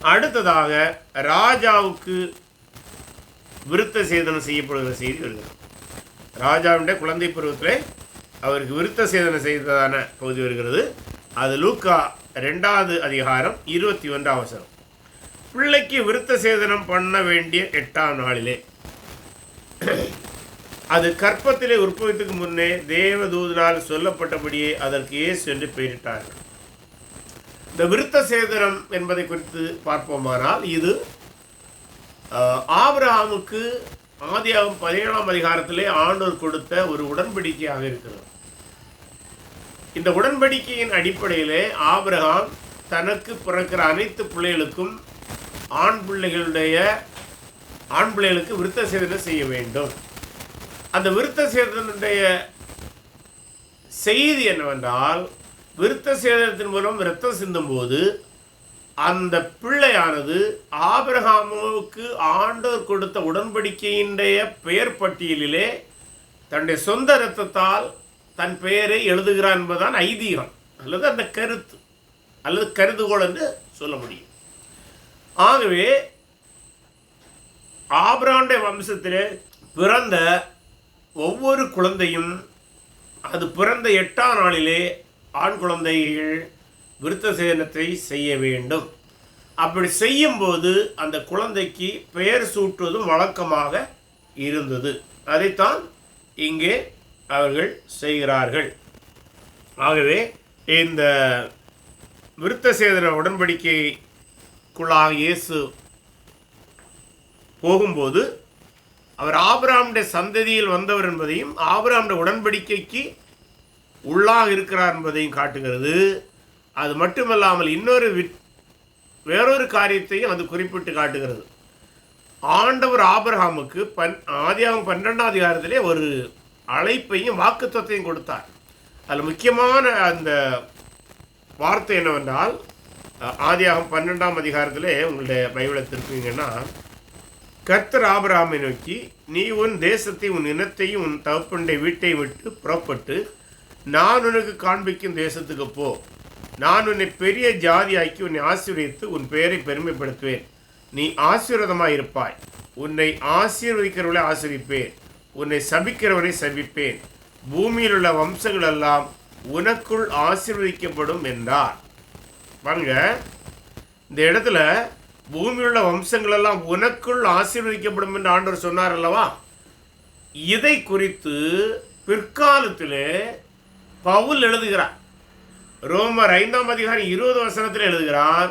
அடுத்ததாக ராஜாவுக்கு விருத்த சேதனம் செய்யப்படுகிற செய்தி வருகிறது. ராஜாவுடைய குழந்தை பருவத்திலே அவருக்கு விருத்த சேதனம் செய்ததான பகுதி வருகிறது. அது லூக்கா ரெண்டாவது அதிகாரம் இருபத்தி ஒன்றாம் அவசரம். பிள்ளைக்கு விருத்த சேதனம் பண்ண வேண்டிய எட்டாம் நாளிலே. அது கற்பத்திலே உற்பத்திக்கு முன்னே தேவதூதனால் சொல்லப்பட்டபடியே அதற்கு ஏசு என்று பெயரிட்டார்கள். இந்த விருத்த சேதனம் என்பதை குறித்து பார்ப்போமானால் இது ஆபிரஹாமுக்கு ஆதியாகும் பதினேழாம் அதிகாரத்திலே ஆண்டோர் கொடுத்த ஒரு உடன்படிக்கையாக இருக்கிறது. இந்த உடன்படிக்கையின் அடிப்படையிலே ஆபிரகாம் தனக்கு பிறக்கிற அனைத்து பிள்ளைகளுக்கும் ஆண் பிள்ளைகளுடைய ஆண் பிள்ளைகளுக்கு விருத்த சேதனம் செய்ய வேண்டும். அந்த விருத்த சேதனுடைய செய்தி என்னவென்றால் விருத்த சேதனத்தின் மூலம் இரத்தம் சிந்தும்போது அந்த பிள்ளையானது ஆபிரகாமுக்கு ஆண்டோர் கொடுத்த உடன்படிக்கையினுடைய பெயர் பட்டியலிலே தன்னுடைய சொந்த இரத்தத்தால் தன் பெயரை எழுதுகிறான் என்பதுதான் ஐதீகம். அல்லது அந்த கருத்து. அல்லது கருதுகோள் என்று சொல்ல முடியும். ஆகவே ஆபிரகாமுடைய வம்சத்தில் பிறந்த ஒவ்வொரு குழந்தையும் அது பிறந்த எட்டாம் நாளிலே ஆண் குழந்தைகள் விருத்த சேதனத்தை செய்ய வேண்டும். அப்படி செய்யும்போது அந்த குழந்தைக்கு பெயர் சூட்டுவதும் வழக்கமாக இருந்தது. அதைத்தான் இங்கே அவர்கள் செய்கிறார்கள். ஆகவே இந்த விருத்த சேதன உடன்படிக்கைக்குள்ளாக இயேசு போகும்போது அவர் ஆபிராமுடைய சந்ததியில் வந்தவர் என்பதையும் ஆபிராமுடைய உடன்படிக்கைக்கு உள்ளாக இருக்கிறார் என்பதையும் காட்டுகிறது. அது மட்டுமல்லாமல் இன்னொரு வி- வேறொரு காரியத்தையும் அது குறிப்பிட்டு காட்டுகிறது. ஆண்டவர் ஆபரகாமுக்கு பன் ஆதியாகம் பன்னெண்டாம் அதிகாரத்திலே ஒரு அழைப்பையும் வாக்குத்தத்தையும் கொடுத்தார். அதில் முக்கியமான அந்த வார்த்தை என்னவென்றால் ஆதியாகம் பன்னெண்டாம் அதிகாரத்திலே உங்களுடைய பைபிளை திருப்பீங்கன்னா கர்த்தர் ஆபிரகாமை நோக்கி நீ உன் தேசத்தை உன் இனத்தையும் உன் தகப்பனுடைய வீட்டை விட்டு புறப்பட்டு நான் உனக்கு காண்பிக்கும் தேசத்துக்கு போ. நான் உன்னை பெரிய ஜாதியாக்கி உன்னை ஆசீர்வதித்து உன் பெயரை பெருமைப்படுத்துவேன். நீ ஆசீர்வாதமாக இருப்பாய். உன்னை ஆசீர்வதிக்கிறவளை ஆசிரிப்பேன் உன்னை சபிக்கிறவரை சபிப்பேன். பூமியில் உள்ள வம்சங்கள் எல்லாம் உனக்குள் ஆசீர்வதிக்கப்படும் என்றார். பாருங்க இந்த இடத்துல பூமியில் உள்ள வம்சங்கள் எல்லாம் உனக்குள் ஆசீர்வதிக்கப்படும் என்று ஆண்டவர் சொன்னார் அல்லவா? இதை குறித்து பிற்காலத்தில் பவுல் எழுதுகிறார். ரோமர் ஐந்தாம் அதிகாரம் இருபது வசனத்தில் எழுதுகிறார்.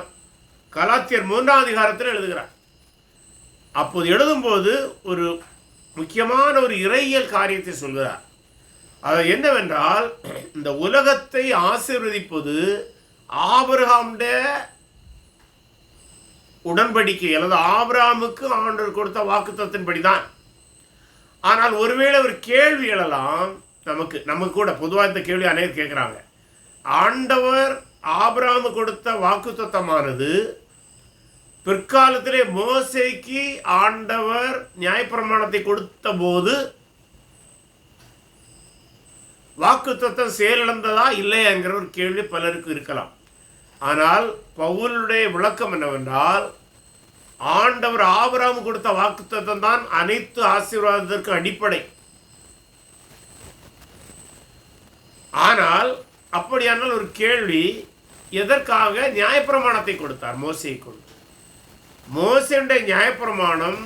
கலாத்தியர் மூன்றாம் அதிகாரத்தில் எழுதுகிறார். அப்போது எழுதும்போது ஒரு முக்கியமான ஒரு இறையியல் காரியத்தை சொல்கிறார். அது என்னவென்றால் இந்த உலகத்தை ஆசீர்வதிப்பது ஆபிரகாம்ட உடன்படிக்கை அல்லது ஆபிரகாமுக்கு ஆண்டவர் கொடுத்த வாக்குத்தத்தின்படி தான் ஆனால் ஒருவேளை ஒரு கேள்வி எழலாம் நமக்கு நமக்கு கூட பொதுவாக இந்த கேள்வி அனைவரும் கேட்குறாங்க ஆண்டவர் ஆபிரகாமு கொடுத்த வாக்குத்தத்தமானது பிற்காலத்திலே மோசைக்கு ஆண்டவர் நியாயப்பிரமாணத்தை கொடுத்த போது வாக்குத்தத்தம் செயலிழந்ததா இல்லையாங்கிற ஒரு கேள்வி பலருக்கு இருக்கலாம். ஆனால் பவுலுடைய விளக்கம் என்னவென்றால் ஆண்டவர் ஆபராம் கொடுத்த வாக்குத்தத்தம் தான் அனைத்து ஆசீர்வாதத்திற்கு அடிப்படை. ஆனால் அப்படியானால் ஒரு கேள்வி எதற்காக நியாயப்பிரமாணத்தை கொடுத்தார் மோசையை கொண்டு? மோசையுடைய நியாயப்பிரமாணம்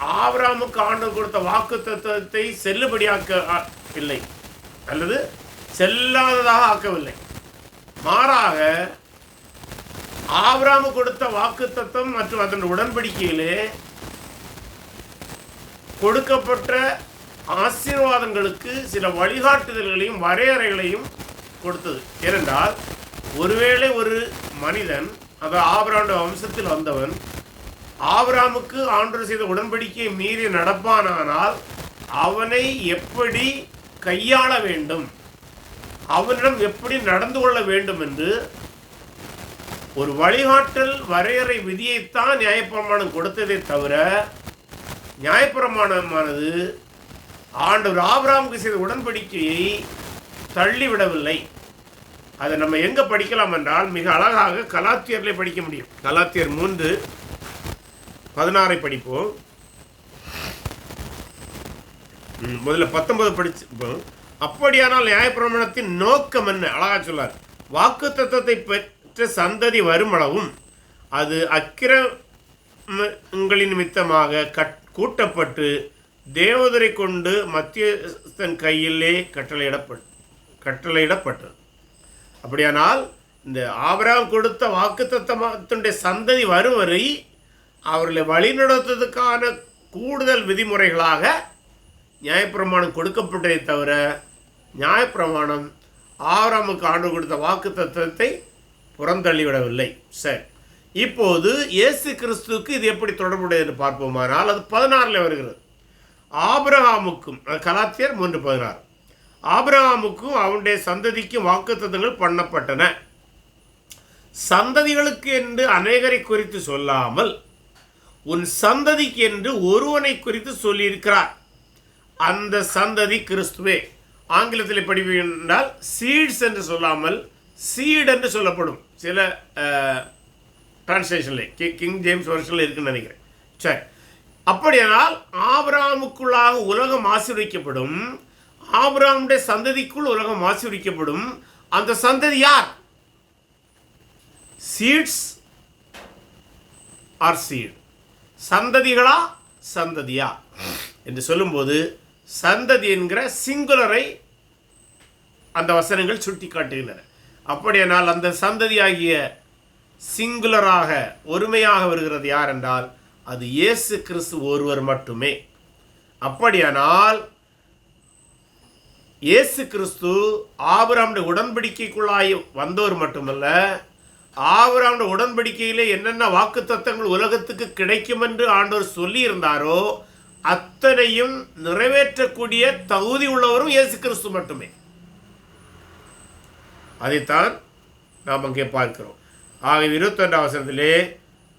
ஆவராமுக்கு ஆண்டு கொடுத்த வாக்கு தத்துவத்தை செல்லுபடியாக்க இல்லை. அல்லது செல்லாததாக ஆக்கவில்லை. மாறாக ஆவராமு கொடுத்த வாக்கு தத்துவம் மற்றும் அதன் உடன்படிக்கையிலே கொடுக்கப்பட்ட ஆசீர்வாதங்களுக்கு சில வழிகாட்டுதல்களையும் வரையறைகளையும் கொடுத்தது. ஏனென்றால் ஒருவேளை ஒரு மனிதன் அந்த ஆபராண்ட வம்சத்தில் வந்தவன் ஆபராமுக்கு ஆண்டு செய்த உடன்படிக்கையை மீறி நடப்பானானால் அவனை எப்படி கையாள வேண்டும்? அவனிடம் எப்படி நடந்து கொள்ள வேண்டும் என்று ஒரு வழிகாட்டல் வரையறை விதியைத்தான் நியாயப்பிரமாணம் கொடுத்ததே தவிர நியாயப்பிரமாணமானது ஆண்டவர் ஆபிரகாமுக்கு செய்த உடன்படிக்கையை தள்ளிவிடவில்லை. அதை நம்ம எங்கே படிக்கலாம் என்றால் மிக அழகாக கலாத்தியர்ல படிக்க முடியும். கலாத்தியர் மூன்று பதினாறை படிப்போம். முதல்ல பத்தொன்பது படிச்சு அப்படியானால் நியாயப்பிரமாணத்தின் நோக்கம் என்ன? அழகா சொல்லார். வாக்கு தத்துவத்தை பெற்ற சந்ததி வருமளவும் அது அக்கிரமங்களின் நிமித்தமாக கட் கூட்டப்பட்டு தேவதரை கொண்டு மத்தியஸ்தன் கையிலே கட்டளையிடப்பட் கட்டளையிடப்பட்டது. அப்படியானால் இந்த ஆபராம் கொடுத்த வாக்குத்தத்தத்தினுடைய சந்ததி வரும் வரை அவர்களை வழிநடத்துவதற்கான கூடுதல் விதிமுறைகளாக நியாயப்பிரமாணம் கொடுக்கப்பட்டதை தவிர நியாயப்பிரமாணம் ஆறாமுக்கு ஆண்டு கொடுத்த வாக்கு தத்துவத்தை புறந்தள்ளிவிடவில்லை. சரி. இப்போது இயேசு கிறிஸ்துவுக்கு இது எப்படி தொடர்புடையதுன்னு பார்ப்போமானால் அது பதினாறில் வருகிறது. ஆபிரகாமுக்கும் கலாத்தியர் மூன்று பதினாறு. ஆபிரகாமுக்கும் அவனுடைய சந்ததிக்கும் வாக்குத்தத்தங்கள் பண்ணப்பட்டன. சந்ததிகளுக்கு என்று அநேகரை குறித்து சொல்லாமல் உன் சந்ததிக்கு என்று ஒருவனை குறித்து சொல்லியிருக்கிறார். அந்த சந்ததி கிறிஸ்துவே. ஆங்கிலத்தில் படிப்பீர்கள் சீட்ஸ் என்று சொல்லாமல் சீட் என்று சொல்லப்படும். சில டிரான்ஸ்லேஷனில் கிங் ஜேம்ஸ் வருஷனில் இருக்குன்னு நினைக்கிறேன். சரி. அப்படியானால் ஆபிரகாமுக்குள்ளாக உலகம் ஆசீர்விக்கப்படும் ஆபிரகாமுடைய சந்ததிக்குள் உலகம் ஆசீர்விக்கப்படும் அந்த சந்ததி யார்? Seeds or seed? சந்ததிகளா? சந்ததியா? என்று சொல்லும்போது சந்ததி என்கிற சிங்குலரை அந்த வசனங்கள் சுட்டி காட்டுகின்றன அப்படியானால் அந்த சந்ததியாகிய சிங்குலராக ஒருமையாக வருகிறது யார் என்றால் அது இயேசு கிறிஸ்து ஒருவர் மட்டுமே. அப்படியானால் இயேசு கிறிஸ்து ஆபராமுடைய உடன்படிக்கைக்குள்ளாய் வந்தவர் மட்டுமல்ல ஆபராமுடைய உடன்படிக்கையிலே என்னென்ன வாக்குத்தத்தங்கள் உலகத்துக்கு கிடைக்கும் என்று ஆண்டவர் சொல்லியிருந்தாரோ அத்தனையும் நிறைவேற்றக்கூடிய தகுதி உள்ளவரும் இயேசு கிறிஸ்து மட்டுமே. அதைத்தான் நாம் அங்கே பார்க்கிறோம். ஆக இருபத்தொன்றாம் வசனத்திலே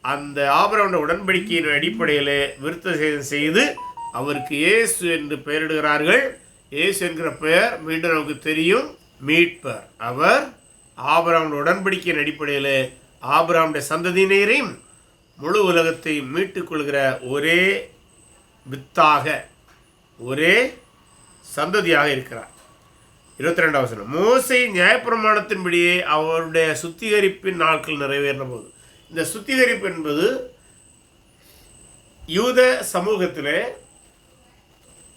அந்த ஆபரவன உடன்படிக்கையின் அடிப்படையிலே விருத்த சேதம் செய்து அவருக்கு இயேசு என்று பெயரிடுகிறார்கள். இயேசு என்கிற பெயர் மீண்டும் நமக்கு தெரியும். மீட்பர். அவர் ஆபராமன் உடன்படிக்கையின் அடிப்படையில் ஆபராமுடைய சந்ததியினரையும் முழு உலகத்தை மீட்டுக்கொள்கிற ஒரே வித்தாக ஒரே சந்ததியாக இருக்கிறார். இருபத்தி ரெண்டாவது மோசை நியாயப்பிரமாணத்தின்படியே அவருடைய சுத்திகரிப்பின் நாட்கள் நிறைவேறின போது இந்த சுத்திகரிப்பு என்பது யூத சமூகத்திலே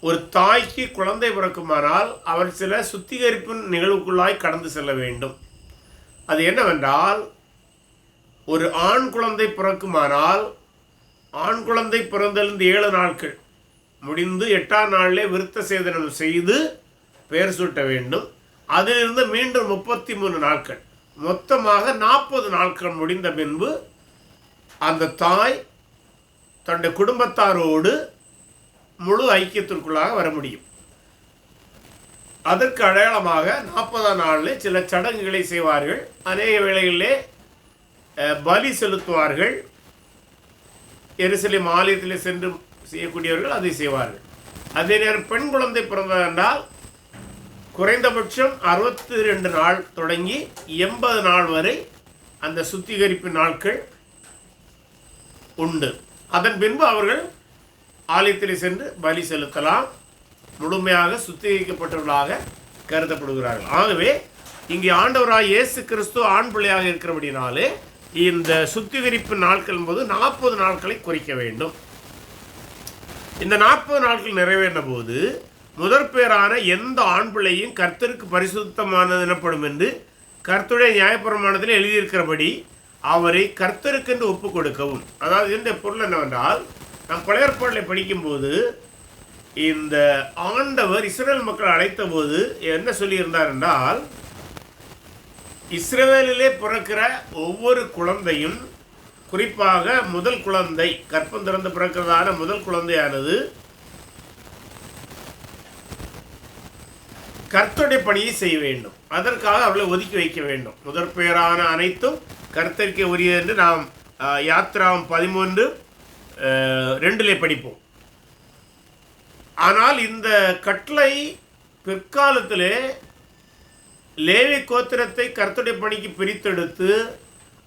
ஒரு தாய்க்கு குழந்தை பிறக்குமானால் அவர் சில சுத்திகரிப்பின் நிகழ்வுக்குள்ளாய் கடந்து செல்ல வேண்டும். அது என்னவென்றால் ஒரு ஆண் குழந்தை பிறக்குமானால் ஆண் குழந்தை பிறந்திருந்து ஏழு நாட்கள் முடிந்து எட்டாம் நாளிலே விருத்த சேதனம் செய்து பெயர் சூட்ட வேண்டும். அதிலிருந்து மீண்டும் முப்பத்தி மூணு நாட்கள். மொத்தமாக நாற்பது நாட்கள் முடிந்த பின்பு அந்த தாய் தன்னுடைய குடும்பத்தாரோடு முழு ஐக்கியத்திற்குள்ளாக வர முடியும். அதற்கு அடையாளமாக நாற்பதாம் நாளில் சில சடங்குகளை செய்வார்கள். அநேக வேளைகளிலே பலி செலுத்துவார்கள். எருசலேம் ஆலயத்திலே சென்று செய்யக்கூடியவர்கள் அதை செய்வார்கள். அதே நேரம் பெண் குழந்தை பிறந்ததென்றால் குறைந்தபட்சம் அறுபத்தி ரெண்டு நாள் தொடங்கி எண்பது நாள் வரை அந்த சுத்திகரிப்பு நாட்கள் உண்டு. அதன் பின்பு அவர்கள் ஆலயத்தில் சென்று பலி செலுத்தலாம். முழுமையாக சுத்திகரிக்கப்பட்டவர்களாக கருதப்படுகிறார்கள். ஆகவே இங்கே ஆண்டவராக இயேசு கிறிஸ்து ஆண் பிள்ளையாக இருக்கிறபடினாலே இந்த சுத்திகரிப்பு நாட்கள் என்பது நாற்பது நாட்களை குறிக்க வேண்டும். இந்த நாற்பது நாட்கள் நிறைவேறின போது முதற் பேரான எந்த ஆண் பிள்ளையும் கர்த்தருக்கு பரிசுத்தமானது எனப்படும் என்று கர்த்தருடைய நியாயப்பிரமாணத்தில் எழுதியிருக்கிறபடி அவரை கர்த்தருக்கென்று ஒப்பு கொடுக்கவும் அதாவது இந்த பொருள் என்னவென்றால் நம் பழையற்பாடலை படிக்கும்போது இந்த ஆண்டவர் இஸ்ரேல் மக்கள் அழைத்த போது என்ன சொல்லியிருந்தார் என்றால் இஸ்ரேலிலே பிறக்கிற ஒவ்வொரு குழந்தையும் குறிப்பாக முதல் குழந்தை கற்பம் திறந்து பிறக்கிறதான முதல் குழந்தையானது கர்த்தருடைய பணியை செய்ய வேண்டும். அதற்காக அவளை ஒதுக்கி வைக்க வேண்டும். முதற் பெயரான அனைத்தும் கர்த்தருக்கு உரியது என்று நாம் அஹ், யாத்ராம் பதிமூன்று ரெண்டிலே படிப்போம். ஆனால் இந்த கட்டளை பிற்காலத்திலே லேவி கோத்திரத்தை கர்த்தருடைய பணிக்கு பிரித்தெடுத்து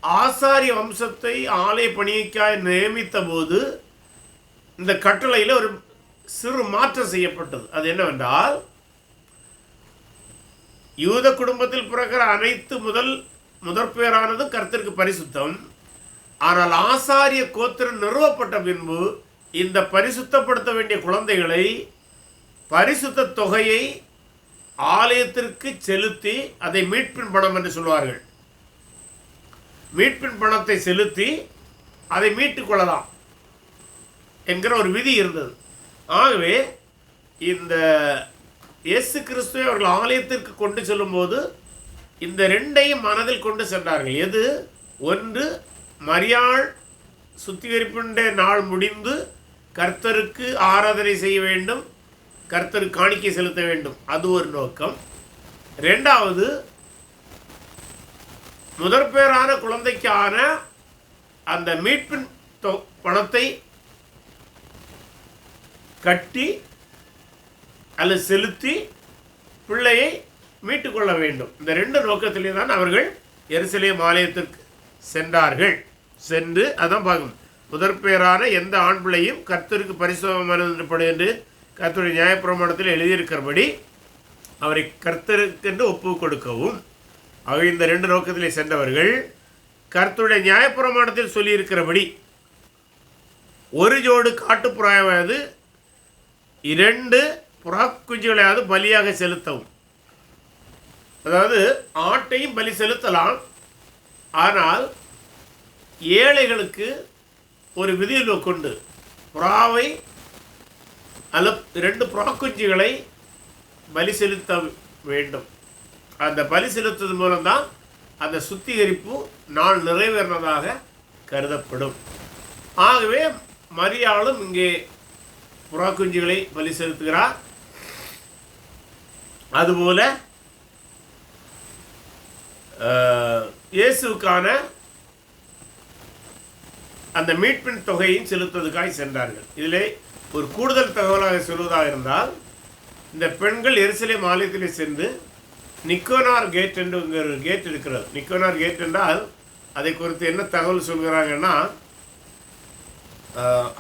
ஆசாரிய வம்சத்தை ஆலய பணிக்காய் நியமித்த போது இந்த கட்டளையில் ஒரு சிறு மாற்றம் செய்யப்பட்டது. அது என்னவென்றால் யூத குடும்பத்தில் பிறக்கிற அனைத்து முதல் முதற்பெயரானது கர்த்தருக்கு பரிசுத்தம். ஆனால் ஆசாரிய கோத்திரம் நிறுவப்பட்ட பின்பு இந்த பரிசுத்தப்படுத்த வேண்டிய குழந்தைகளை பரிசுத்த தொகையை ஆலயத்திற்கு செலுத்தி அதை மீட்பின் பணம் என்று சொல்வார்கள். மீட்பின் பணத்தை செலுத்தி அதை மீட்டுக் கொள்ளலாம் என்கிற ஒரு விதி இருந்தது. ஆகவே இந்த இயேசு கிறிஸ்துவை அவர்கள் ஆலயத்திற்கு கொண்டு செல்லும்போது இந்த ரெண்டையும் மனதில் கொண்டு சென்றார்கள். எது? ஒன்று மரியாள் சுத்திகரிப்புடைய நாள் முடிந்து கர்த்தருக்கு ஆராதனை செய்ய வேண்டும் கர்த்தருக்கு காணிக்கை செலுத்த வேண்டும். அது ஒரு நோக்கம். ரெண்டாவது முதற்பேரான குழந்தைக்கான அந்த மீட்பின் தொ- பணத்தை கட்டி அல்லது செலுத்தி பிள்ளையை மீட்டுக்கொள்ள வேண்டும். இந்த ரெண்டு நோக்கத்திலே தான் அவர்கள் எருசலேம் ஆலயத்திற்கு சென்றார்கள். சென்று அதான் பார்க்கணும். முதற்பேரான எந்த ஆண் பிள்ளையும் கர்த்தருக்கு பரிசுத்தமானப்படும் என்று கர்த்தருடைய நியாயப்பிரமாணத்தில் எழுதியிருக்கிறபடி அவரை கர்த்தருக்கென்று ஒப்பு கொடுக்கவும். அவர் இந்த ரெண்டு நோக்கத்திலே சென்றவர்கள் கர்த்தருடைய நியாயப்பிரமாணத்தில் சொல்லியிருக்கிறபடி ஒரு ஜோடு காட்டுப்புறாயமானது இரண்டு புறாக்குஞ்சுகளையாவது பலியாக செலுத்தவும். அதாவது ஆட்டையும் பலி செலுத்தலாம். ஆனால் ஏழைகளுக்கு ஒரு விதியில் கொண்டு புறாவை அல்ல இரண்டு புறாக்குஞ்சுகளை பலி செலுத்த வேண்டும். அந்த பலி செலுத்துவதன் மூலம்தான் அந்த சுத்திகரிப்பு நாள் நிறைவேறினதாக கருதப்படும். ஆகவே மரியாளும் இங்கே புறாக்குஞ்சுகளை பலி செலுத்துகிறார். அதுபோல இயேசுக்கான அந்த மீட்பின் தொகையும் செலுத்துவதற்காய் சென்றார்கள். இதிலே ஒரு கூடுதல் தகவலாக சொல்வதாக இருந்தால் இந்த பெண்கள் எரிசலை ஆலயத்திலே சென்று நிக்கோனார் கேட் என்று ஒரு கேட் இருக்கிறது. நிக்கோனார் கேட் என்றால் அதை குறித்து என்ன தகவல் சொல்கிறாங்கன்னா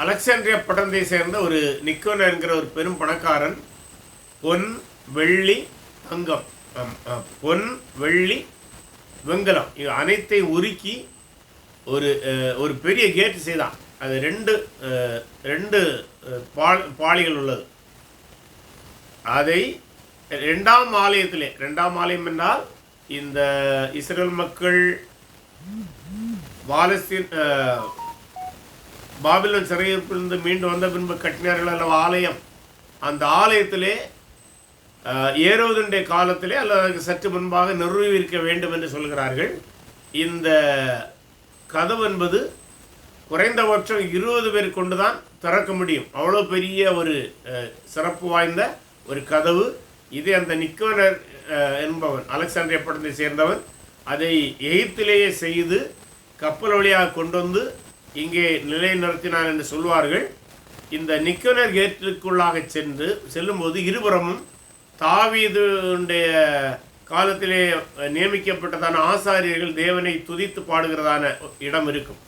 அலெக்சாண்ட்ரியா பட்டணத்தை சேர்ந்த ஒரு நிக்கோனா என்கிற ஒரு பெரும் பணக்காரன் பொன் வெள்ளி தங்கம். பொன் வெள்ளி வெங்கலம். இது அனைத்தையும் உருக்கி ஒரு ஒரு பெரிய கேட் செய்தான். அது ரெண்டு ரெண்டு பால் பாளிகள் உள்ளது. அதை ரெண்டாம் ஆலயத்திலே ரெண்டாம் ஆலயம் என்றால் இந்த இஸ்ரேல் மக்கள் பாலஸ்தீன் அஹ், பாபிலோன் சிறையிருப்பிலிருந்து மீண்டு வந்த பின்பு கட்டினார்கள் அல்லவா ஆலயம். அந்த ஆலயத்திலே அஹ், காலத்திலே அல்லது சற்று முன்பாக நிறுவியிருக்க வேண்டும் என்று சொல்கிறார்கள். இந்த கதவு என்பது குறைந்தபட்சம் இருபது பேர் கொண்டு தான் திறக்க முடியும். அவ்வளோ பெரிய ஒரு சிறப்பு வாய்ந்த ஒரு கதவு. இது அந்த நிக்கோனர் என்பவன் அலெக்சாண்டிய படத்தை சேர்ந்தவன் அதை எகிப்திலேயே செய்து கப்பல் வழியாக கொண்டு வந்து இங்கே நிலைநிறுத்தினான் என்று சொல்வார்கள். இந்த நிக்கோனர் கேட்டிற்குள்ளாக சென்று செல்லும்போது இருபுறமும் தாவீதுடைய காலத்திலே நியமிக்கப்பட்டதான ஆசாரியர்கள் தேவனை துதித்து பாடுகிறதான இடம் இருக்கும்.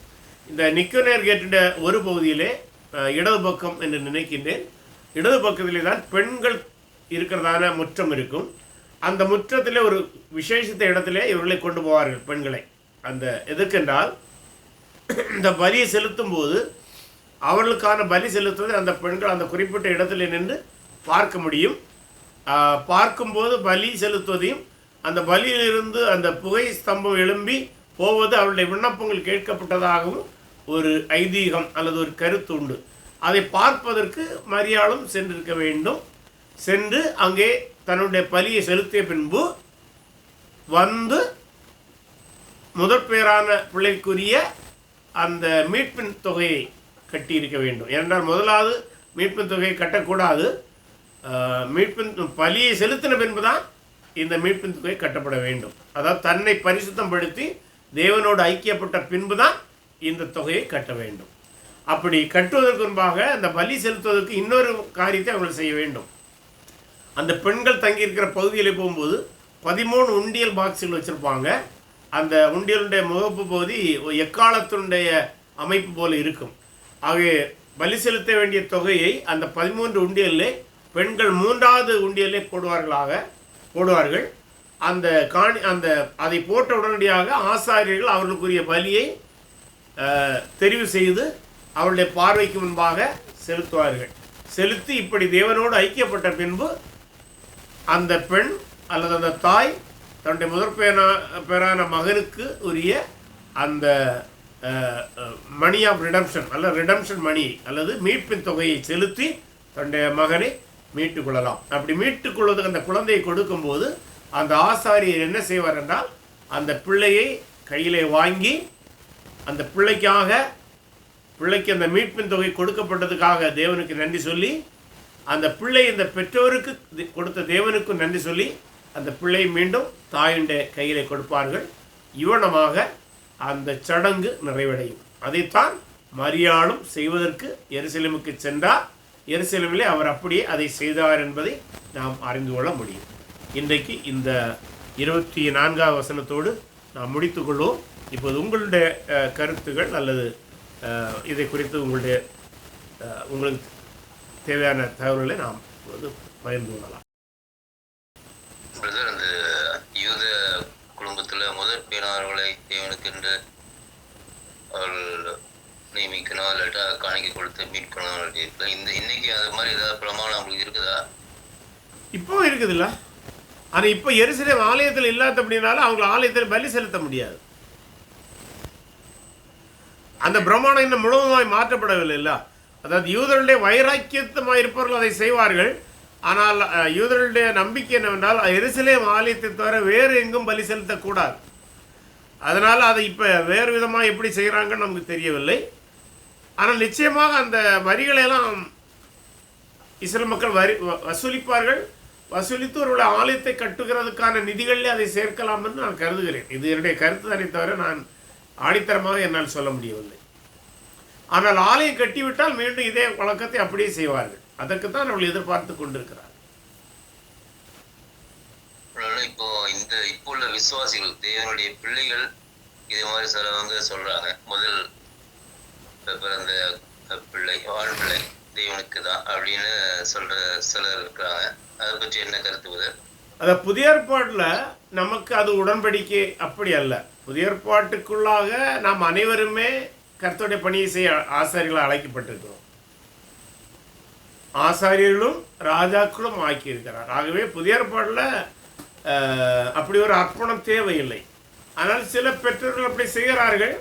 இந்த நிக்கோனேர் கேட்டுடைய ஒரு பகுதியிலே இடது பக்கம் என்று நினைக்கின்றேன். இடது பக்கத்திலே தான் பெண்கள் இருக்கிறதான முற்றம் இருக்கும். அந்த முற்றத்திலே ஒரு விசேஷத்த இடத்திலே இவர்களை கொண்டு போவார்கள் பெண்களை. அந்த எதற்கென்றால் இந்த பலியை செலுத்தும் போது அவர்களுக்கான பலி செலுத்துவதை அந்த பெண்கள் அந்த குறிப்பிட்ட இடத்துல நின்று பார்க்க முடியும். பார்க்கும்போது பலி செலுத்துவதையும் அந்த பலியிலிருந்து அந்த புகை ஸ்தம்பம் எழும்பி போவது அவருடைய விண்ணப்பங்கள் கேட்கப்பட்டதாகவும் ஒரு ஐதீகம் அல்லது ஒரு கருத்து உண்டு. அதை பார்ப்பதற்கு மரியாளும் சென்றிருக்க வேண்டும். சென்று அங்கே தன்னுடைய பலியை செலுத்திய பின்பு வந்து முதற் பேரான பிள்ளைக்குரிய அந்த மீட்பின் தொகையை கட்டியிருக்க வேண்டும். ஏனென்றால் முதலாவது மீட்பின் தொகையை கட்டக்கூடாது. மீட்பின் பலியை செலுத்தின பின்பு தான் இந்த மீட்பின் தொகை கட்டப்பட வேண்டும். அதாவது தன்னை பரிசுத்தம் படுத்தி தேவனோடு ஐக்கியப்பட்ட பின்பு தான் இந்த தொகையை கட்ட வேண்டும். அப்படி கட்டுவதற்கு முன்பாக அந்த பலி செலுத்துவதற்கு இன்னொரு காரியத்தை அவர்கள் செய்ய வேண்டும். அந்த பெண்கள் தங்கியிருக்கிற பகுதியில் போகும்போது பதிமூணு உண்டியல் பாக்ஸுகள் வச்சுருப்பாங்க. அந்த உண்டியலுடைய முகப்பு பகுதி எக்காலத்தினுடைய அமைப்பு போல இருக்கும். ஆகவே பலி செலுத்த வேண்டிய தொகையை அந்த பதிமூன்று உண்டியலில் பெண்கள் மூன்றாவது உண்டியலே போடுவார்களாக போடுவார்கள். அந்த காணி அந்த அதை போட்ட உடனடியாக ஆசாரியர்கள் அவர்களுக்குரிய பலியை தெரிவு செய்து அவருடைய பார்வைக்கு முன்பாக செலுத்துவார்கள். செலுத்தி இப்படி தேவனோடு ஐக்கியப்பட்ட பின்பு அந்த பெண் அல்லது அந்த தாய் தன்னுடைய முதற்பேனா பேரான மகனுக்கு உரிய அந்த மணி ஆஃப் ரிடம்ஷன் அல்லது ரிடம்ஷன் மணி அல்லது மீட்பின் தொகையை செலுத்தி தன்னுடைய மகனை மீட்டுக் கொள்ளலாம் அப்படி மீட்டுக் கொள்வதற்கு அந்த குழந்தையை கொடுக்கும்போது அந்த ஆசாரியர் என்ன செய்வார் என்றால் அந்த பிள்ளையை கையிலே வாங்கி அந்த பிள்ளைக்காக பிள்ளைக்கு அந்த மீட்பின் தொகை கொடுக்கப்பட்டதுக்காக தேவனுக்கு நன்றி சொல்லி அந்த பிள்ளை இந்த பெற்றோருக்கு கொடுத்த தேவனுக்கும் நன்றி சொல்லி அந்த பிள்ளை மீண்டும் தாயுடைய கையிலே கொடுப்பார்கள். இவனமாக அந்த சடங்கு நிறைவடையும். அதைத்தான் மரியாளும் செய்வதற்கு எருசலேமுக்கு சென்றார். எருசலேமிலே அவர் அப்படியே அதை செய்தார் என்பதை நாம் அறிந்து கொள்ள முடியும். இன்றைக்கு இந்த இருபத்தி நான்காவது வசனத்தோடு நாம் முடித்துக்கொள்வோம் இப்போது உங்களுடைய கருத்துகள் அல்லது அஹ், இதை குறித்து உங்களுடைய அஹ், உங்களுக்கு தேவையான தகவல்களை நாம் இப்போது பகிர்ந்து கொள்ளலாம். பிரதர் அந்த யூத குடும்பத்தில் முதற் பேனாளர்களை தேவனுக்கென்று அவர்கள் நியமிக்கணும் இல்லாட்டா காணிக்கை கொடுத்து மீட்கணும் அப்படின்னு இந்த இன்னைக்கு அது மாதிரி ஏதாவது பிரமாணம் உங்களுக்கு இருக்குதா? இப்போ இருக்குதுல்ல. ஆனால் இப்போ எருசலேம் ஆலயத்தில் இல்லாத அப்படின்னால அவங்க ஆலயத்தில் பலி செலுத்த முடியாது. அந்த பிரமாணம் இன்னும் முழுவதுமாய் மாற்றப்படவில்லை இல்ல அதாவது யூதர்களுடைய வைராக்கியத்தமாக இருப்பவர்கள் அதை செய்வார்கள். ஆனால் அஹ், யூதர்களுடைய நம்பிக்கை என்னவென்றால் எருசலேம் ஆலயத்தை தவிர வேறு எங்கும் பலி செலுத்தக்கூடாது. அதனால் அதை இப்போ வேறு விதமாக எப்படி செய்கிறாங்கன்னு நமக்கு தெரியவில்லை. ஆனால் நிச்சயமாக அந்த வரிகளை எல்லாம் இஸ்ரேல் மக்கள் வரி வ- வசூலிப்பார்கள். வசூலித்து ஒரு ஆலயத்தை கட்டுகிறதுக்கான நிதிகளிலே அதை சேர்க்கலாம் என்று நான் கருதுகிறேன். இது என்னுடைய கருத்து தானே தவிர நான் ஆடித்தரமாக என்னால் சொல்ல முடியவில்லை. ஆனால் ஆலயம் கட்டிவிட்டால் மீண்டும் இதே வழக்கத்தை அப்படியே செய்வார்கள். அதற்கு தான் அவர்கள் எதிர்பார்த்து கொண்டிருக்கிறார் இப்போ இந்த இப்போ உள்ள விசுவாசிகள் தேவனுடைய பிள்ளைகள் இது மாதிரி சிலவங்க சொல்றாங்க. முதல் பிறந்த பிள்ளை ஆண் தேவனுக்கு தான் அப்படின்னு சொல்ற சிலர் இருக்கிறாங்க. அதை பற்றி என்ன கருத்து அந்த புதிய ஏற்பாட்டில் நமக்கு அது உடன்படிக்கை அப்படி அல்ல. புதிய ஏற்பாட்டுக்குள்ளாக நாம் அனைவருமே கர்த்தருடைய பணியை செய்ய ஆசாரியர்களாக அழைக்கப்பட்டிருக்கிறோம். ஆசாரியர்களும் ராஜாக்களும் ஆக்கியிருக்கிறார். ஆகவே புதிய ஏற்பாட்டில் அப்படி ஒரு அர்ப்பணம் தேவையில்லை. ஆனால் சில பெற்றோர்கள் அப்படி செய்கிறார்கள்.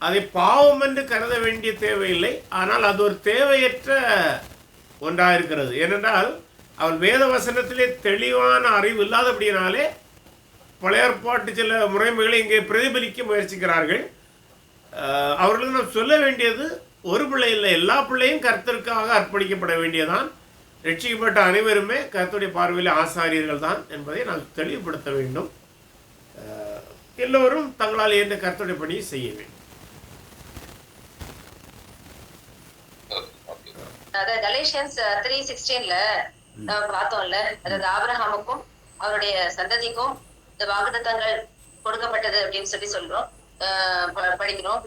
அதை பாவம் என்று கருத வேண்டிய தேவையில்லை. ஆனால் அது ஒரு தேவையற்ற ஒன்றாக இருக்கிறது ஏனென்றால் அவன் வேத வசனத்திலே தெளிவான அறிவு இல்லாதபடியினாலே பழைய ஏற்பாட்டு சில முறைமைகளை இங்கே பிரதிபலிக்க முயற்சிக்கிறார்கள். அவர்களுக்கு நாம் சொல்ல வேண்டியது ஒரு பிள்ளை இல்லை எல்லா பிள்ளையும் கர்த்தருக்காக அர்ப்பணிக்கப்பட வேண்டியதான் ரட்சிக்கப்பட்ட அனைவருமே கர்த்தருடைய பார்வையில் ஆசாரியர்கள் தான் என்பதை நாம் தெளிவுபடுத்த வேண்டும். எல்லோரும் தங்களால் இயன்ற கர்த்தருடைய பணியை செய்ய வேண்டும். அதாவது கலேஷியன்ஸ் த்ரீ சிக்ஸ்டீன்ல பார்த்தோம்ல அதாவது ஆபிரஹாமுக்கும் அவருடைய சந்ததிக்கும் இந்த வாக்குத்தத்தங்கள் கொடுக்கப்பட்டது அப்படின்னு சொல்லி சொல்றோம் படிக்கிறோம்.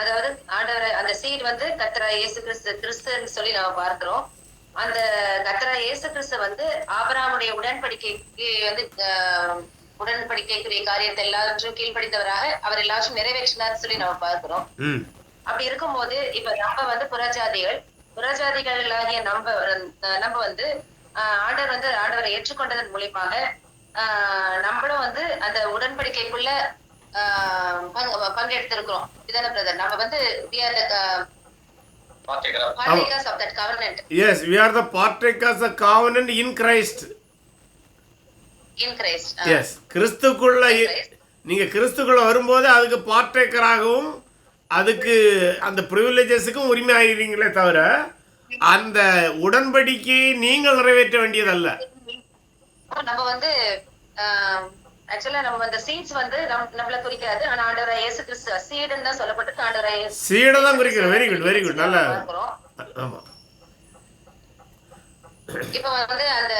அதாவது ஆண்டவர் அந்த சீட் வந்து கத்ரா இயேசு கிறிஸ்து கிறிஸ்துன்னு சொல்லி நம்ம பார்க்கிறோம். அந்த கத்ரா இயேசு கிறிஸ்து வந்து ஆபிரகாமுடைய உடன்படிக்கைக்கு வந்து உடன்படிக்கைக்குரிய காரியத்தை எல்லாவற்றும் கீழ்ப்படித்தவராக அவர் எல்லாவற்றும் நிறைவேற்றினார் சொல்லி நம்ம பார்க்கிறோம். அப்படி இருக்கும்போது இப்ப நம்ம வந்து புறஜாதிகள் புறஜாதிகளாகிய நம்ம நம்ம வந்து ஆண்டவர் வந்து ஆண்டவரை ஏற்றுக்கொண்டதன் மூலியமாக ஆஹ் நம்மளும் வந்து அந்த உடன்படிக்கைக்குள்ள ஆஹ் பங்கு- பங்கெடுத்திருக்கிறோம். இதான பிரதர் நம்ம வந்து we are the, uh, partakers of that covenant. Are the partakers the covenant in Christ in Christ. Ah yes கிறிஸ்துக்குள்ள இ- நீங்க கிறிஸ்துக்குள்ள வரும்போது அதுக்கு பார்ட்டேக்கராகவும் அதுக்கு அந்த ப்ரிவிலேஜஸுக்கும் உரிமை ஆகிறீங்களே தவிர அந்த உடன்படிக்கையை நீங்கள் நிறைவேற்ற வேண்டியதல்ல. நம்ம வந்து ஆக்சுவலா நம்ம அந்த சீட்ஸ் வந்து நம் நம்மள குறிக்காது. ஆனா ஆண்டவரை இயேசு கிறிஸ்து சீடுன்னு தான் சொல்லப்பட்டு ஆண்டவரை இயேசு சீடை தான் குறிக்கிறோம். வெரி குட் வெரி குட் நல்ல ஆமா. இப்ப வந்து அந்த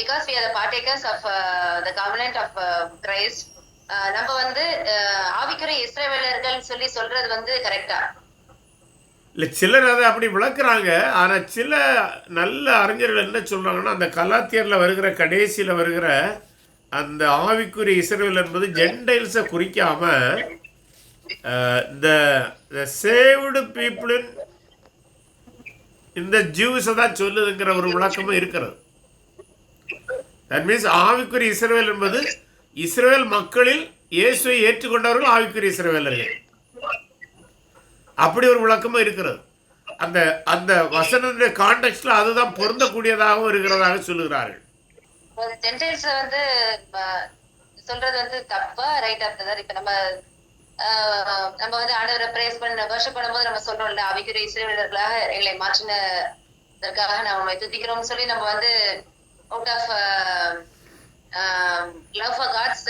because we are the partakers of the covenant of Christ நம்ம வந்து ஆவிக்குறை இஸ்ரேவேலர்கள் சொல்லி சொல்றது வந்து கரெக்டா இல்லை சிலர் அதை அப்படி விளக்குறாங்க. ஆனால் சில நல்ல அறிஞர்கள் என்ன சொல்கிறாங்கன்னா அந்த கலாத்தியரில் வருகிற கடைசியில் வருகிற அந்த ஆவிக்குரிய இஸ்ரேல் என்பது ஜென்டைல்ஸை குறிக்காம இந்த சேவ்டு பீப்புளின் இந்த ஜூஸை தான் சொல்லுதுங்கிற ஒரு விளக்கமும் இருக்கிறது. தட் மீன்ஸ் ஆவிக்குரிய இஸ்ரேல் என்பது இஸ்ரேல் மக்களில் இயேசுவை ஏற்றுக்கொண்டவர்கள் ஆவிக்குரிய இஸ்ரவேலர்கள். அப்படி ஒரு விளக்கமும் இருக்கிறது. அந்த அந்த வசனத்துடைய கான்டெக்ட்ல அதுதான் பொருந்தக்கூடியதாகவும் இருக்கிறதாக சொல்லுகிறார்கள். ஜென்டைல்ஸ் வந்து சொல்றது வந்து தப்பா ரைட் ஆஃப் தான் இப்ப நம்ம அஹ், நம்ம வந்து ஆண்டவரை பிரேஸ் பண்ண வருஷம் பண்ணும்போது நம்ம சொல்றோம்ல அவைக்குரிய இசைவீரர்களாக எங்களை மாற்றினதற்காக நம்ம துதிக்கிறோம்னு சொல்லி நம்ம வந்து out of love for God's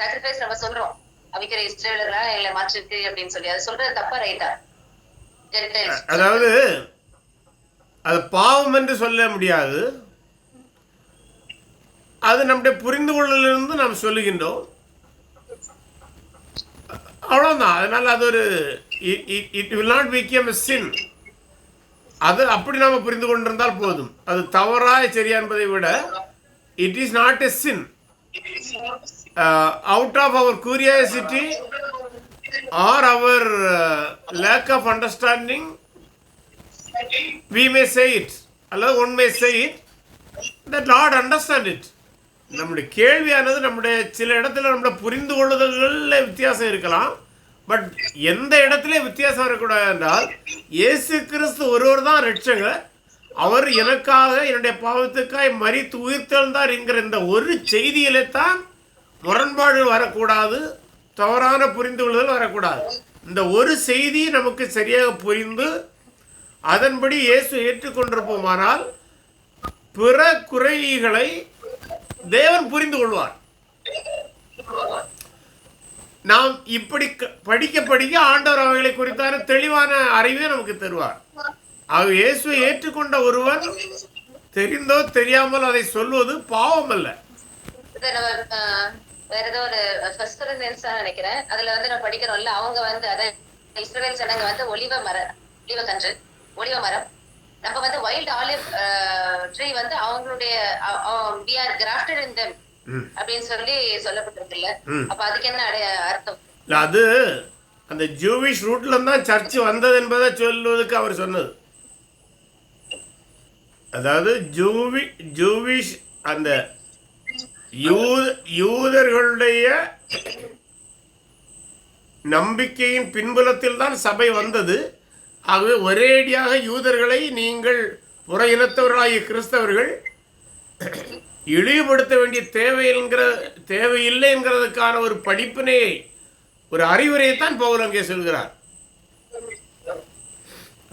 sacrifice நம்ம சொல்றோம். அவிக்கிற இஸ்ரேலர்களா இல்ல மாற்றிருக்கு அப்படின்னு சொல்லி. அது சொல்றது தப்பா ரைட்டா அதாவது அது பாவம் என்று சொல்ல முடியாது. அது நம்முடைய புரிந்து கொள்ளலிருந்து நாம் சொல்லுகின்றோம். அவ்வளோதான் அதனால் அது ஒரு it will not become a sin அது அப்படி நாம் புரிந்து கொண்டிருந்தால் போதும். அது தவறாய் சரியா என்பதை விட it is not a sin out of our curiosity or our lack of understanding we may say it. அல்லது one may say it that Lord understand it நம்முடைய கேள்வியானது நம்முடைய சில இடத்துல நம்மளோட புரிந்து கொள்ளுதல்களில் வித்தியாசம் இருக்கலாம். பட் எந்த இடத்துலையும் வித்தியாசம் வரக்கூடாது என்றால் இயேசு கிறிஸ்து ஒருவர் தான் ரட்சகர். அவர் எனக்காக என்னுடைய பாவத்துக்காய் மறித்து உயிர்த்தெழுந்தார் என்கிற இந்த ஒரு செய்தியிலே தான் முரண்பாடு வரக்கூடாது தவறான புரிந்து கொள்ளுதல் வரக்கூடாது. இந்த ஒரு செய்தி நமக்கு சரியாக புரிந்து அதன்படி இயேசு ஏற்றுக்கொண்டிருப்போமானால் பிற குறைகளை தேவன் புரிந்து கொள்வார் நாம் இப்படி க- படிக்க படிக்க ஆண்டவர் அவைகளை குறித்தான தெளிவான அறிவை நமக்கு தருவார். ஆக இயேசுவை ஏற்றுக்கொண்ட ஒருவன் தெரிந்தோ தெரியாமல் அதை சொல்வது பாவம் அல்ல வேற ஏதோ ஒரு ஃபர்ஸ்ட் நினைக்கிறேன். அதுல வந்து நம்ம படிக்கிறோம்ல அவங்க வந்து அதை இஸ்ரவேல் ஜனங்க வந்து ஒலிவ மரம் ஒலிவ கன்று ஒலிவ மரம். நம்ம வந்து வைல்ட் ஆலிவ் ட்ரீ வந்து அவங்களுடைய we are grafted in them. அப்படின்னு சொல்லி சொல்லப்பட்டிருக்குல்ல. அப்ப அதுக்கு என்ன அடைய- அர்த்தம்? அது அந்த ஜூவிஷ் ரூட்ல தான் சர்ச் வந்தது என்பதை சொல்வதற்கு அவர் சொன்னது. அதாவது ஜூவி ஜூவிஷ் அந்த யூ யூதர்களுடைய நம்பிக்கையின் பின்புலத்தில் தான் சபை வந்தது. ஆகவே ஒரேடியாக யூதர்களை நீங்கள் புற இனத்தவர்களாகிய கிறிஸ்தவர்கள் இழிவுபடுத்த வேண்டிய தேவை என்கிற தேவையில்லை என்கிறதுக்கான ஒரு படிப்பினையை ஒரு அறிவுரையை தான் பவுல் அங்கே சொல்கிறார்.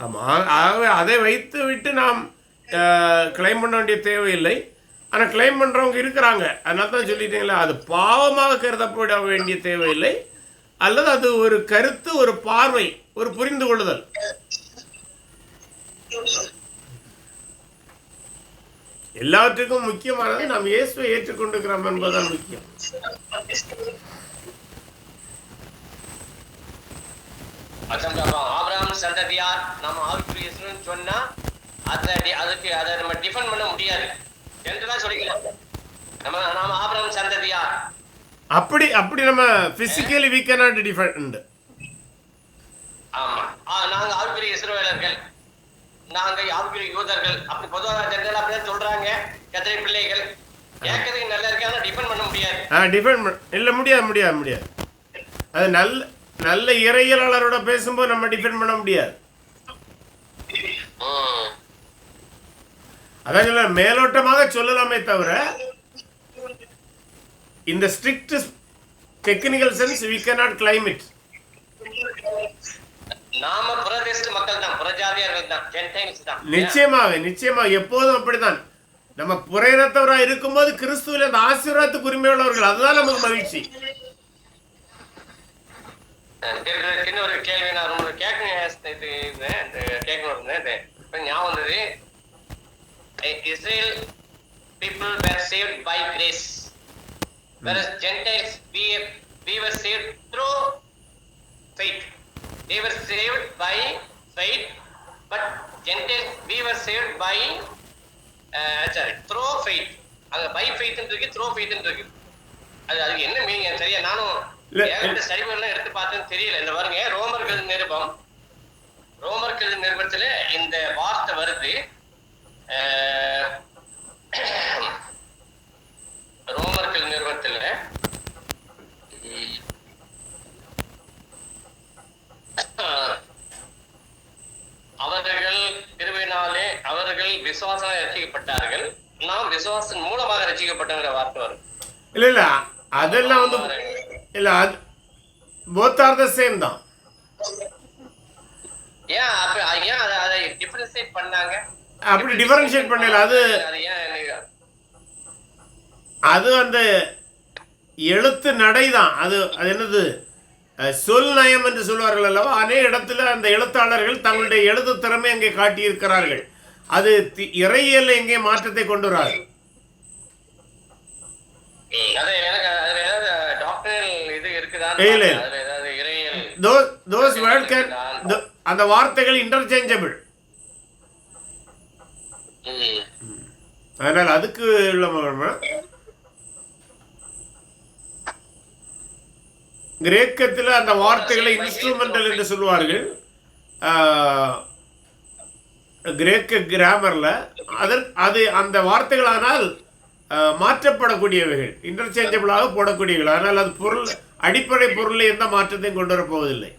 ஆமாம் ஆகவே அதை வைத்து விட்டு நாம் கிளைம் பண்ண வேண்டிய தேவையில்லை. ஆனால் கிளைம் பண்ணுறவங்க இருக்கிறாங்க. அதனால தான் சொல்லிட்டீங்களா அது பாவமாக கருதப்பட வேண்டிய தேவையில்லை. அல்லது அது ஒரு கருத்து ஒரு பார்வை ஒரு புரிந்து கொள்ளுதல். எல்லாவற்றுக்கும் முக்கியமானது நாம் இயேசுவை ஏற்றுக்கொண்டிருக்கிறோம் என்பதுதான் முக்கியம். ஆபிரகாம் சந்ததியார் நம்ம ஆவிக்குரிய சொன்னா அதை அதுக்கு அதை நம்ம டிஃபெண்ட் பண்ண முடியாது. என்றுதான் சொல்லிக்கலாம் நம்ம நாம ஆபிரகாம் சந்ததியார் அப்படி அப்படி நம்ம பிசிக்கலி வீ கேனாட் டிஃபரெண்ட் ஆமா. ஆ, நாங்க ஆவிக்குரிய இஸ்ரவேலர்கள் நாங்க ஆவிக்குரிய யூதர்கள். அப்படி பொதுவாக ஜெனரல் அப்படிதான் சொல்றாங்க. கத்திரை பிள்ளைகள்? கேட்கறதுக்கு நல்லா இருக்கு. ஆனா டிஃபெண்ட் பண்ண முடியாது. ஆ டிஃபரெண்ட் இல்லை முடியாது முடியாது முடியாது. அது நல்ல நல்ல இறையியலாளரோட பேசும்போது நம்ம டிஃபெண்ட் பண்ண முடியாது ம். அதான் சொல்ல மேலோட்டமாக சொல்லலாமே தவிர இந்த strict technical sense we cannot claim it. நாம புரதேச மக்கள் தான் புறஜாதியார்கள் தான் ஜென்டைல்ஸ் தான். நிச்சயமாக நிச்சயமாக எப்போதும் அப்படிதான் நம்ம புறையினத்தவராக இருக்கும்போது கிறிஸ்துவில் அந்த ஆசீர்வாதத்துக்கு உரிமையுள்ளவர்கள் அதுதான் நமக்கு மகிழ்ச்சி. சின்ன ஒரு கேள்வி நான் ரொம்ப கேட்கணும் கேட்கணும் ஞாபகம் வந்தது Israel people were saved by grace. Whereas Gentiles, we, we were saved through faith. They were saved by faith, but Gentiles, we were saved by, uh, sorry, through faith. அங்க by faith இருக்கு through faith இருக்கு அது அதுக்கு என்ன meaning சரியா நானும் ஏகப்பட்ட ஸ்டடிமெல்லாம் எடுத்து பார்த்தேன்னு தெரியல இந்த பாருங்க ரோமர்கள் நிருபம் ரோமர்கள் நிருபத்துல இந்த வார்த்தை வருது ரோமர்கள் நிறுவனத்துல அவர்கள் திருவினாலே அவர்கள் விசுவாசம் ரசிக்கப்பட்டார்கள். நாம் விசுவாசம் மூலமாக ரசிக்கப்பட்டங்கிற வார்த்தை வரும். இல்லை இல்லை அதெல்லாம் வந்து இல்லை அது போத் ஆர் த சேம் தான். ஏன் அப்ப ஏன் அதை டிஃபரன்சியேட் பண்ணாங்க? அப்படி டிஃபரன்ஷியேட் பண்ணல அது அது அது அந்த எழுத்து நடை தான் அது அது என்னது? சொல் நயம் என்று சொல்வார்கள் அல்லவா? அநேக இடத்துல அந்த எழுத்தாளர்கள் தங்களுடைய எழுத்து திறமை அங்கே காட்டியிருக்கிறார்கள். அது இறையியல்ல எங்கே மாற்றத்தை கொண்டு வராது. ம், அது எனக்கு அதுல ஏதாவது டாக்டரல் இது இருக்குதா இல்ல, இல்ல. அதுல ஏதாவது இறையியல் தோஸ் தோஸ் வேர்ட் கேன் அந்த வார்த்தைகள் இன்டர்சேஞ்சபிள் ம். அதனால் அதுக்கு உள்ள ம- கிரேக்கத்தில் அந்த வார்த்தைகளை இன்ஸ்ட்ருமெண்டல் என்று சொல்வார்கள் கிரேக்க கிராமரில் அதன் அது அந்த வார்த்தைகளானால் மாற்றப்படக்கூடியவைகள் இன்டர்சேஞ்சபிளாக போடக்கூடியவைகள். ஆனால் அது பொருள் அடிப்படை பொருளில் எந்த மாற்றத்தையும் கொண்டு வரப்போவதில்லை